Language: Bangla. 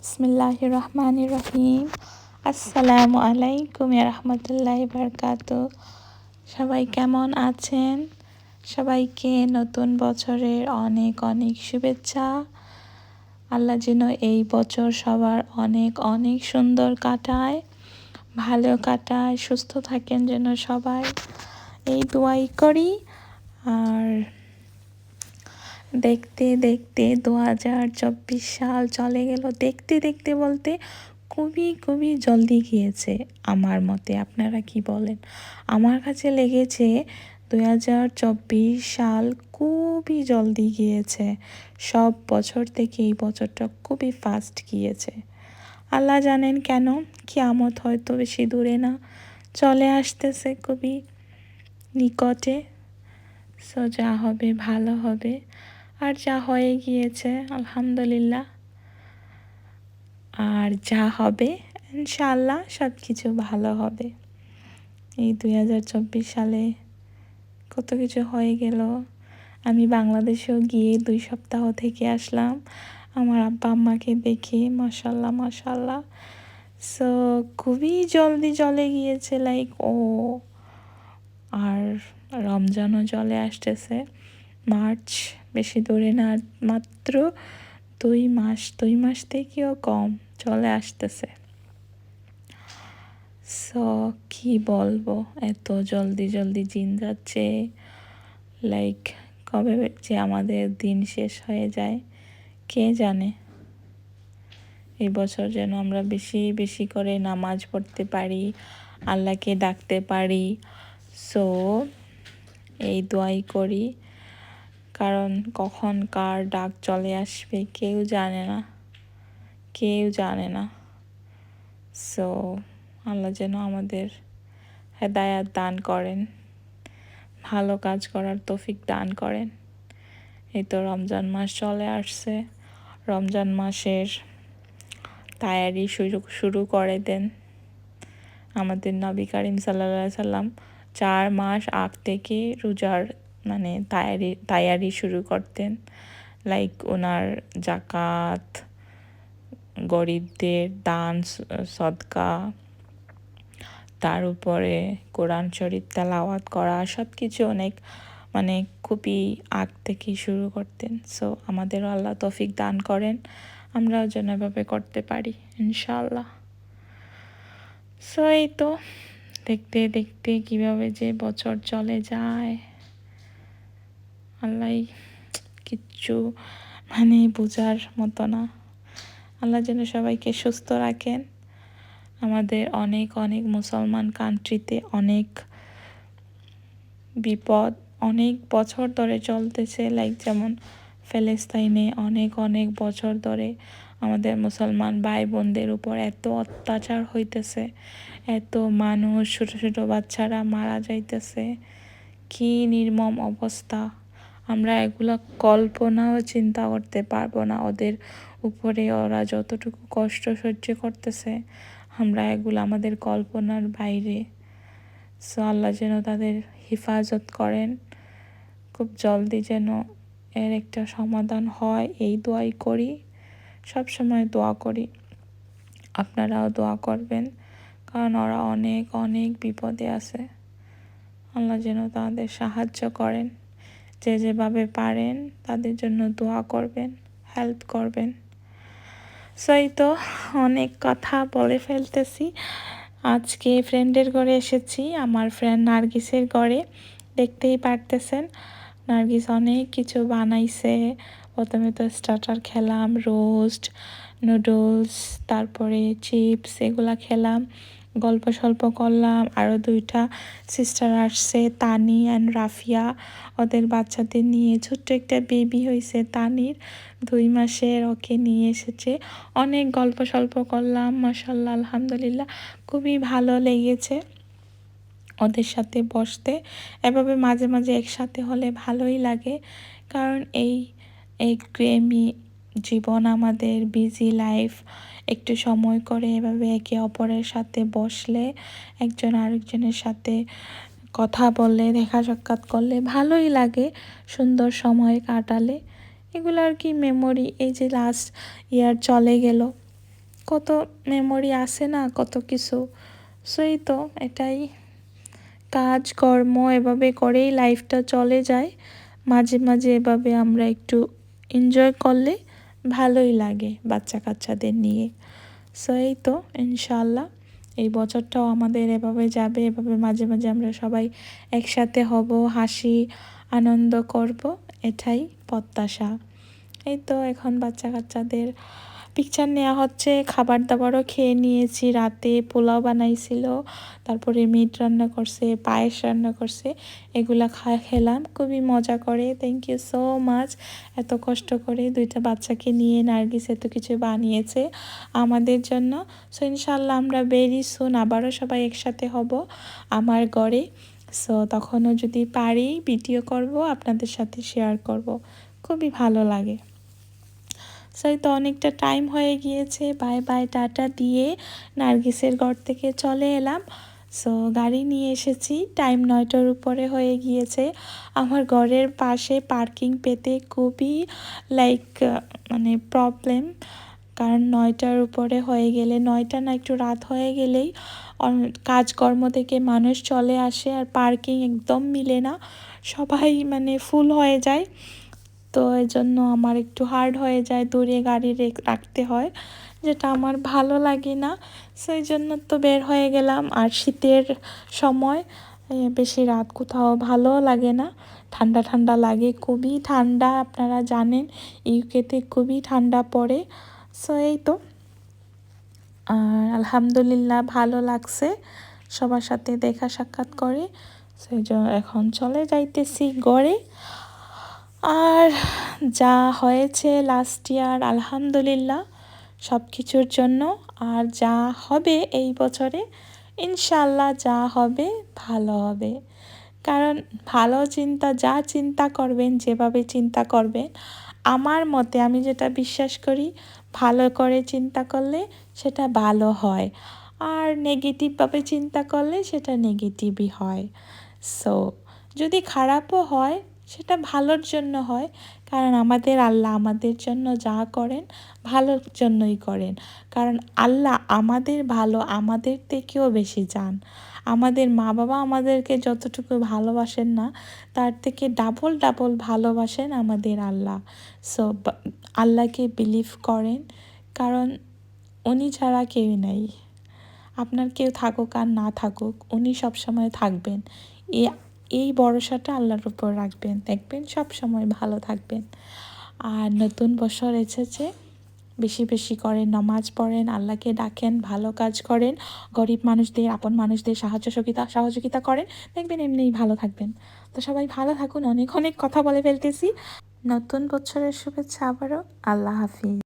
বিসমিল্লাহ রহমান রহিম আসসালামু আলাইকুম রহমতুল্লাহ বরকাত সবাই কেমন আছেন সবাইকে নতুন বছরের অনেক অনেক শুভেচ্ছা আল্লাহ যেন এই বছর সবার অনেক অনেক সুন্দর কাটায় ভালো কাটায় সুস্থ থাকেন যেন সবাই এই দোয়াই করি আর দেখতে দেখতে দু হাজার চব্বিশ সাল চলে গেল। দেখতে দেখতে বলতে খুবই খুবই জলদি গিয়েছে আমার মতে। আপনারা কি বলেন? আমার কাছে লেগেছে দুই হাজার চব্বিশ সাল খুবই জলদি গিয়েছে। সব বছর থেকে এই বছরটা খুবই ফাস্ট গিয়েছে। আল্লাহ জানেন কেন? কিয়ামত হয়তো বেশি দূরে না। চলে আসতেছে খুবই নিকটে। সো যা হবে, ভালো হবে। আর যা হয়ে গিয়েছে, আলহামদুলিল্লাহ। আর যা হবে ইনশাল্লাহ সব কিছু ভালো হবে। এই দুই হাজার চব্বিশ সালে কত কিছু হয়ে গেল। আমি বাংলাদেশেও গিয়ে দুই সপ্তাহ থেকে আসলাম। আমার আব্বা আম্মাকে দেখে মশাল্লাহ মশাল্লাহ সো খুবই জলদি জলে গিয়েছে লাইক ও। আর রমজানও জলে আসতেছে। মার্চ বেশি দূরে না, মাত্র দুই মাস দুই মাস থেকেও কম চলে আসতেছে। সো কি বলব? এত জলদি জলদি দিন যাচ্ছে। লাইক কবে যে আমাদের দিন শেষ হয়ে যায়, কে জানে? এই বছর যেন আমরা বেশি বেশি করে নামাজ পড়তে পারি, আল্লাহকে ডাকতে পারি। সো এই দোয়াই করি। কারণ কখন কার ডাক চলে আসবে কেউ জানে না। কেউ জানে না। সো আল্লাহ যেন আমাদের হেদায়াত দান করেন। ভালো কাজ করার তৌফিক দান করেন। এই তো রমজান মাস চলে আসছে। রমজান মাসের তায়ারি শুরু শুরু করে দেন আমাদের নবী করিম সাল্লা সাল্লাম। চার মাস আগ থেকে রোজার মানে তায়ারি তায়ারি শুরু করতেন। লাইক ওনার জাকাত, গরিবদের দান, সদকা, তার উপরে কোরআন শরীফ তেলাওয়াত করা সব কিছু অনেক মানে খুবই আগ থেকেই শুরু করতেন। সো আমাদেরও আল্লাহ তফিক দান করেন, আমরাও যেন এভাবে করতে পারি ইনশাল্লাহ সো এই তো, দেখতে দেখতে কীভাবে যে বছর চলে যায়। আল্লাহ কিচ্ছু মানে বোঝার মতো না। আল্লাহ যেন সবাইকে সুস্থ রাখেন। আমাদের অনেক অনেক মুসলমান কান্ট্রিতে অনেক বিপদ, অনেক বছর ধরে চলতেছে। লাইক যেমন ফেলেস্তাইনে অনেক অনেক বছর ধরে আমাদের মুসলমান ভাই বোনদের উপর এত অত্যাচার হইতেছে। এত মানুষ, ছোটো ছোটো বাচ্চারা মারা যাইতেছে। কি নির্মম অবস্থা। আমরা এগুলো কল্পনাও চিন্তা করতে পারব না। ওদের উপরে ওরা যতটুকু কষ্ট সহ্য করতেছে, আমরা এগুলো আমাদের কল্পনার বাইরে। সো আল্লাহ যেন তাদের হেফাজত করেন। খুব জলদি যেন এর একটা সমাধান হয়। এই দোয়াই করি, সব সময় দোয়া করি। আপনারাও দোয়া করবেন, কারণ ওরা অনেক অনেক বিপদে আছে। আল্লাহ যেন তাদের সাহায্য করেন। যে যেভাবে পারেন তাদের জন্য দোয়া করবেন, হেল্প করবেন। সেই তো অনেক কথা বলে ফেলতেছি। আজকে ফ্রেন্ডের ঘরে এসেছি, আমার ফ্রেন্ড নার্গিসের ঘরে। দেখতেই পারতেছেন, নার্গিস অনেক কিছু বানাইছে। প্রথমে তো স্টার্টার খেলাম রোস্ট নুডলস তারপরে চিপস এগুলা খেলাম। গল্প সল্প করলাম। আরও দুইটা সিস্টার আসছে, তানি অ্যান্ড রাফিয়া। ওদের বাচ্চাদের নিয়ে ছোট্ট একটা বেবি হয়েছে তানির। দুই মাসের ওকে নিয়ে এসেছে। অনেক গল্প সল্প করলাম মাসাল্লাহ আলহামদুলিল্লাহ। খুবই ভালো লেগেছে ওদের সাথে বসতে। এভাবে মাঝে মাঝে একসাথে হলে ভালোই লাগে। কারণ এই এই গ্রেমি জীবন আমাদের বিজি লাইফ একটু সময় করে এভাবে একে অপরের সাথে বসলে, একজন আরেকজনের সাথে কথা বললে, দেখা সাক্ষাৎ করলে ভালোই লাগে, সুন্দর সময় কাটালে। এগুলো আর কি মেমোরি এই যে লাস্ট ইয়ার চলে গেল। কত মেমোরি আছে না, কত কিছু। সেই তো এটাই। কাজ, কর্ম এভাবে করেই লাইফটা চলে যায়। মাঝে মাঝে এভাবে আমরা একটু এনজয় করলে ভালোই লাগে বাচ্চা কাচ্চাদের নিয়ে। সো এই তো ইনশাল্লাহ এই বছরটাও আমাদের এভাবে যাবে, এভাবে মাঝে মাঝে আমরা সবাই একসাথে হব, হাসি, আনন্দ করব, এটাই প্রত্যাশা। এই তো, এখন বাচ্চা কাচ্চাদের পিকচার নেওয়া হচ্ছে। খাবার দাবারও খেয়ে নিয়েছি, রাতে পোলাও বানাইছিল, তারপরে মিট রান্না করছে, পায়েস রান্না করছে, এগুলা খা, খেলাম, খুবই মজা করে। থ্যাংক ইউ সো মাচ এত কষ্ট করে দুইটা বাচ্চাকে নিয়ে নার্গিস এত কিছু বানিয়েছে আমাদের জন্য। সো ইনশাল্লাহ আমরা বেরি সুন আবারও সবাই একসাথে হব আমার ঘরে। সো তখনও যদি পারি ভিডিও করব, আপনাদের সাথে শেয়ার করব। খুবই ভালো লাগে। সেই তো অনেকটা টাইম হয়ে গিয়েছে। বাই বাই টাটা দিয়ে নার্গিসের ঘর থেকে চলে এলাম। সো গাড়ি নিয়ে এসেছি। টাইম নয়টার উপরে হয়ে গিয়েছে। আমার ঘরের পাশে পার্কিং পেতে খুবই লাইক মানে প্রবলেম কারণ নয়টার উপরে হয়ে গেলে, নয়টা না একটু রাত হয়ে গেলেই কাজকর্ম থেকে মানুষ চলে আসে আর পার্কিং একদম মিলে না। সবাই মানে ফুল হয়ে যায়। তো এই জন্য আমার একটু হার্ড হয়ে যায় দূরে গাড়ি রাখতে হয়, যেটা আমার ভালো লাগে না। সেই জন্য তো বের হয়ে গেলাম। আর শীতের সময় বেশি রাত কোথাও ভালো লাগে না। ঠান্ডা ঠান্ডা লাগে, খুবই ঠান্ডা, আপনারা জানেন ইউকেতে খুবই ঠান্ডা পড়ে। সো এই তো। আর আলহামদুলিল্লাহ ভালো লাগছে সবার সাথে দেখা সাক্ষাৎ করে। সেই জন্য এখন চলে যাইতেছি গড়ে। আর যা হয়েছে লাস্ট ইয়ার আলহামদুলিল্লাহ, সব কিছুর জন্য। আর যা হবে এই বছরে ইনশাল্লাহ যা হবে, ভালো হবে। কারণ ভালো চিন্তা, যা চিন্তা করবেন, যেভাবে চিন্তা করবেন, আমার মতে আমি যেটা বিশ্বাস করি, ভালো করে চিন্তা করলে সেটা ভালো হয়। আর নেগেটিভভাবে চিন্তা করলে সেটা নেগেটিভই হয়। সো যদি খারাপও হয় সেটা ভালোর জন্য হয়। কারণ আমাদের আল্লাহ আমাদের জন্য যা করেন, ভালোর জন্যই করেন। কারণ আল্লাহ আমাদের ভালো, আমাদের থেকেও বেশি চান আমাদের মা বাবা আমাদেরকে যতটুকু ভালোবাসেন না, তার থেকে ডাবল ডাবল ভালোবাসেন আমাদের আল্লাহ। সো আল্লাহকে বিলিভ করেন। কারণ উনি ছাড়া কেউ নেই। আপনার কেউ থাকুক আর না থাকুক, উনি সবসময় থাকবেন। এ এই ভরসাটা আল্লাহর উপর রাখবেন। দেখবেন সব সময় ভালো থাকবেন। আর নতুন বছর এসেছে, বেশি বেশি করেন নমাজ পড়েন, আল্লাহকে ডাকেন, ভালো কাজ করেন, গরিব মানুষদের, আপন মানুষদের সাহায্য সহযোগিতা সহযোগিতা করেন, দেখবেন এমনিই ভালো থাকবেন। তো সবাই ভালো থাকুন, অনেক অনেক কথা বলে ফেলতেছি। নতুন বছরের শুভেচ্ছা আবারও, আল্লাহ হাফিজ।